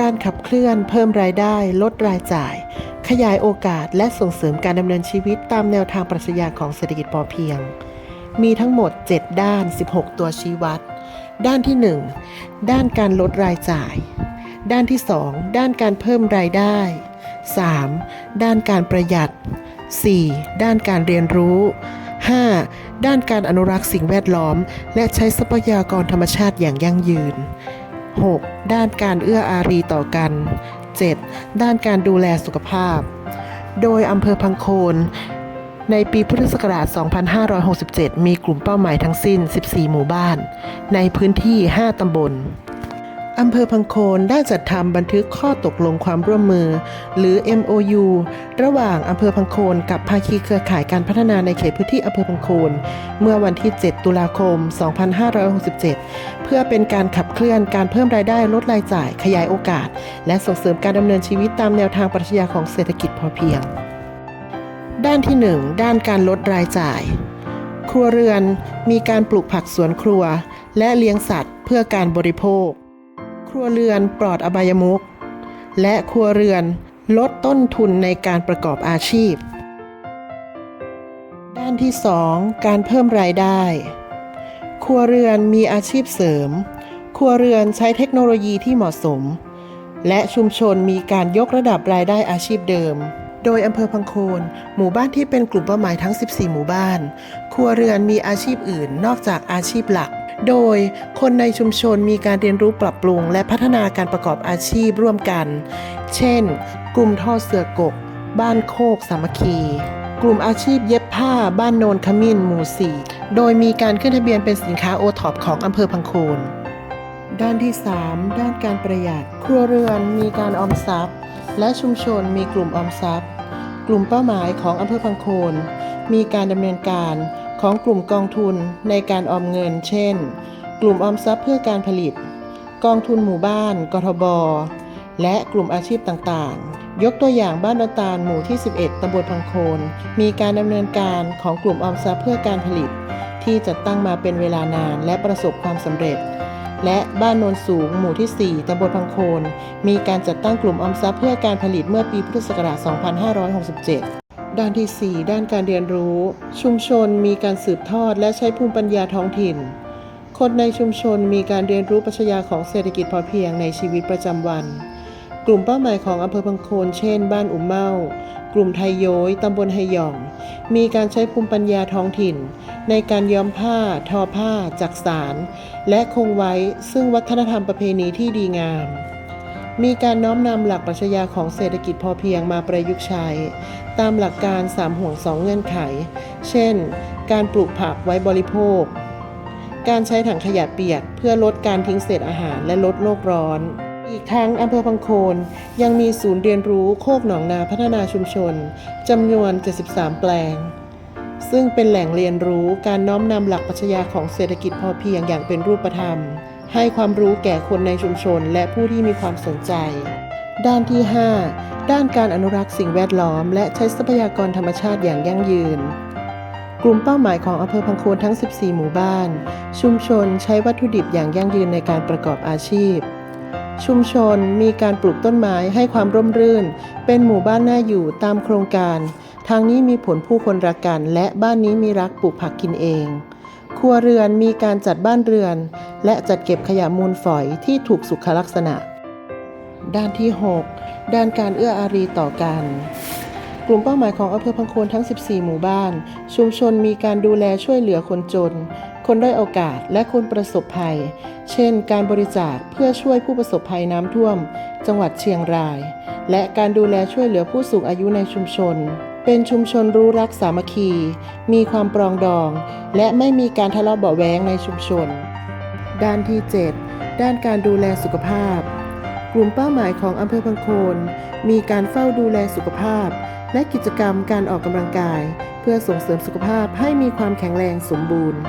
การขับเคลื่อนเพิ่มรายได้ ลดรายจ่าย ขยายโอกาสและส่งเสริมการดำเนินชีวิตตามแนวทางปรัชญาของเศรษฐกิจพอเพียง มีทั้งหมด 7 ด้าน 16 ตัวชี้วัด ด้านที่ 1 ด้านการลดรายจ่าย ด้านที่ 2 ด้านการเพิ่มรายได้ 3. ด้านการประหยัด 4. ด้านการเรียนรู้ 5. ด้านการอนุรักษ์สิ่งแวดล้อม และใช้ทรัพยากรธรรมชาติอย่างยั่งยืน 6. ด้านการเอื้ออารีต่อกัน 7. ด้านการดูแลสุขภาพ โดยอำเภอพังโคนในปีพุทธศักราช 2567 มีกลุ่มเป้าหมายทั้งสิ้น 14 หมู่บ้าน ในพื้นที่ 5 ตำบล อำเภอพังโคนได้จัดทำบันทึกข้อตกลงความร่วมมือ หรือ MOU ระหว่างอำเภอพังโคนกับภาคีเครือข่ายการพัฒนาในเขตพื้นที่อำเภอพังโคนเมื่อวันที่ 7 ตุลาคม 2567 เพื่อเป็นการขับเคลื่อนการเพิ่มรายได้ลดรายจ่าย ขยายโอกาส และส่งเสริมการดำเนินชีวิตตามแนวทางปรัชญาของเศรษฐกิจพอเพียง ด้านที่ 1 ด้านการลดรายจ่าย ครัวเรือนมีการปลูกผักสวนครัว และเลี้ยงสัตว์ เพื่อการบริโภค ครัวเรือนปลอดอบายมุขและครัวเรือนลดต้นทุนในการประกอบอาชีพ ด้านที่ 2 การเพิ่มรายได้ ครัวเรือนมีอาชีพเสริม ครัวเรือนใช้เทคโนโลยีที่เหมาะสม และชุมชนมีการยกระดับรายได้อาชีพเดิม โดยอำเภอพังโคน หมู่บ้านที่เป็นกลุ่มเป้าหมายทั้ง 14 หมู่บ้าน ครัวเรือนมีอาชีพอื่นนอกจากอาชีพหลัก โดยคนในชุมชนมีการเรียนรู้ปรับปรุง และพัฒนาการประกอบอาชีพร่วมกัน เช่น กลุ่มทอเสือกก บ้านโคกสามัคคี กลุ่มอาชีพเย็บผ้าบ้านโนนขมิ้นหมู่สี่โดยมีการขึ้นทะเบียนเป็นสินค้าโอท็อปของอำเภอพังโคนด้านที่ 3 ด้านการประหยัด ครัวเรือนมีการออมทรัพย์ และชุมชนมีกลุ่มออมทรัพย์ กลุ่มเป้าหมายของอำเภอพังโคนมีการดำเนินการ ของกลุ่มกองทุนในการออมเงิน เช่น กลุ่มออมทรัพย์เพื่อการผลิต กองทุนหมู่บ้าน กทบ และกลุ่มอาชีพต่างๆ ยกตัวอย่างบ้านดอนตาลหมู่ที่ 11 ตำบลพังโคน มีการดำเนินการของกลุ่มออมทรัพย์เพื่อการผลิต ที่จัดตั้งมาเป็นเวลานานและประสบความสำเร็จและบ้านโนนสูงหมู่ที่ 4 ตำบลพังโคน มีการจัดตั้งกลุ่มออมทรัพย์เพื่อการผลิตเมื่อปีพุทธศักราช 2567 ด้านที่ 4 ด้านการเรียนรู้ ชุมชนมีการสืบทอดและใช้ภูมิปัญญาท้องถิ่น คนในชุมชนมีการเรียนรู้ปรัชญาของเศรษฐกิจพอเพียงในชีวิตประจำวัน กลุ่มเป้าหมายของอำเภอพังโคนเช่น บ้านอุ่มเมากลุ่มไทยโยยตำบลไฮหยอง มีการใช้ภูมิปัญญาท้องถิ่น ในการย้อมผ้า ทอผ้า จักสาร และคงไว้ซึ่งวัฒนธรรมประเพณีที่ดีงาม มีการน้อมนำหลักปรัชญาของเศรษฐกิจพอเพียงมาประยุกต์ใช้ ตามหลักการ 3 ห่วง 2 เงื่อนไข เช่น การปลูกผักไว้บริโภค การใช้ถังขยะเปียก เพื่อลดการทิ้งเศษอาหารและลดโลกร้อน อีกทั้งอำเภอพังโคนยังมีศูนย์เรียนรู้โคกหนองนาพัฒนาชุมชนจำนวน 73 แปลงซึ่งเป็นแหล่งเรียนรู้การน้อมนำหลักปรัชญาของเศรษฐกิจพอเพียงอย่างเป็นรูปธรรม ให้ความรู้แก่คนในชุมชน และผู้ที่มีความสนใจ ด้านที่ 5 ด้านการอนุรักษ์สิ่งแวดล้อม และใช้ทรัพยากรธรรมชาติอย่างยั่งยืน กลุ่มเป้าหมายของอำเภอพังโคนทั้ง 14 หมู่บ้าน ชุมชนใช้วัตถุดิบอย่างยั่งยืนในการประกอบอาชีพชุมชนมีการปลูกต้นไม้ให้ความร่มรื่น เป็นหมู่บ้านน่าอยู่ตามโครงการ ทางนี้มีผลผู้คนรักกัน และบ้านนี้มีรักปลูกผักกินเอง รัวเรือนมีการจัดบ้านเรือน และจัดเก็บขยะมูลฝอยที่ถูกสุขลักษณะ ด้านที่ 6 ด้านการเอื้ออารีต่อกัน กลุ่มเป้าหมายของอำเภอพังโคนทั้ง 14 หมู่บ้าน ชุมชนมีการดูแลช่วยเหลือคนจน คนด้อยโอกาสและคนประสบภัย เช่น การบริจาคเพื่อช่วยผู้ประสบภัยน้ำท่วม จังหวัดเชียงราย และการดูแลช่วยเหลือผู้สูงอายุในชุมชน เป็นชุมชนรู้รักสามัคคี มีความปรองดอง และไม่มีการทะเลาะเบาะแว้งในชุมชน ด้านที่ 7 ด้านการดูแลสุขภาพ กลุ่มเป้าหมายของอำเภอพังโคน มีการเฝ้าดูแลสุขภาพ และกิจกรรมการออกกำลังกาย เพื่อส่งเสริมสุขภาพให้มีความแข็งแรงสมบูรณ์